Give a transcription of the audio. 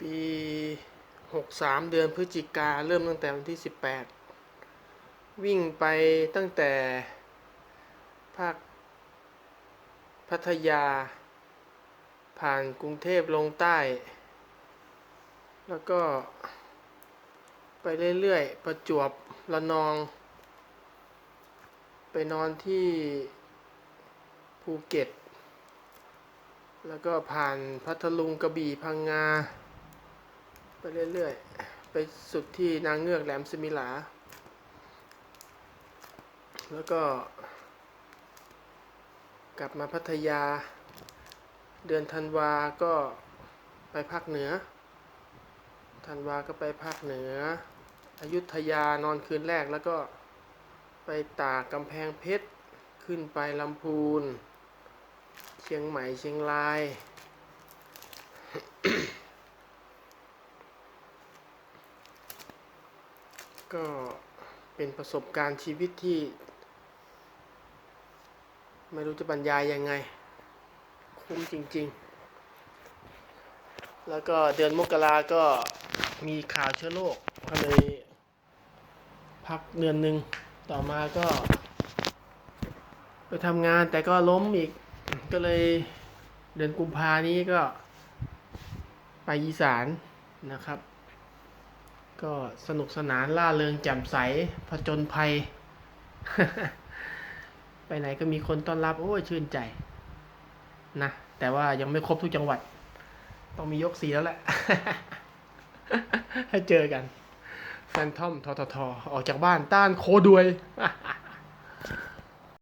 ปีหกสามเดือนพฤศจิกาเริ่มตั้งแต่วันที่สิบแปดวิ่งไปตั้งแต่ภาคพัทยา ผ่านกรุงเทพลงใต้ แล้วก็ ไปเรื่อยๆ ประจวบระนอง ไปนอนที่ภูเก็ต แล้วก็ผ่านพัทลุงกระบี่พังงา ไปเรื่อยๆ ไปสุดที่นางเงือกแหลมสมิลา แล้วก็ กลับมาพัทยา เดือนธันวาก็ไปภาคเหนือ ธันวาก็ไปภาคเหนือ อยุธยานอนคืนแรกแล้วก็ไปตากกำแพงเพชร ขึ้นไปลำพูน เชียงใหม่เชียงราย ก็เป็นประสบการณ์ชีวิตที่ ไม่รู้จะบรรยายยังไง คุ้มจริง ๆ แล้วก็เดือนมกราก็มีข่าวเชื้อโรคก็เลยพักเดือนหนึ่งต่อมาก็ ไปทำงานแต่ก็ล้มอีก ก็เลยเดือนกุมภานี้ก็ไปอีสานนะครับ ก็สนุกสนานล่าเริงแจ่มใสผจญภัย ไปไหนก็มีคนต้อนรับ โอ้ยชื่นใจนะแต่ว่ายังไม่ครบทุกจังหวัด ต้องมียกสีแล้วแหละให้เจอกันแฟนทอมทททออกจากบ้านต้านโคดวย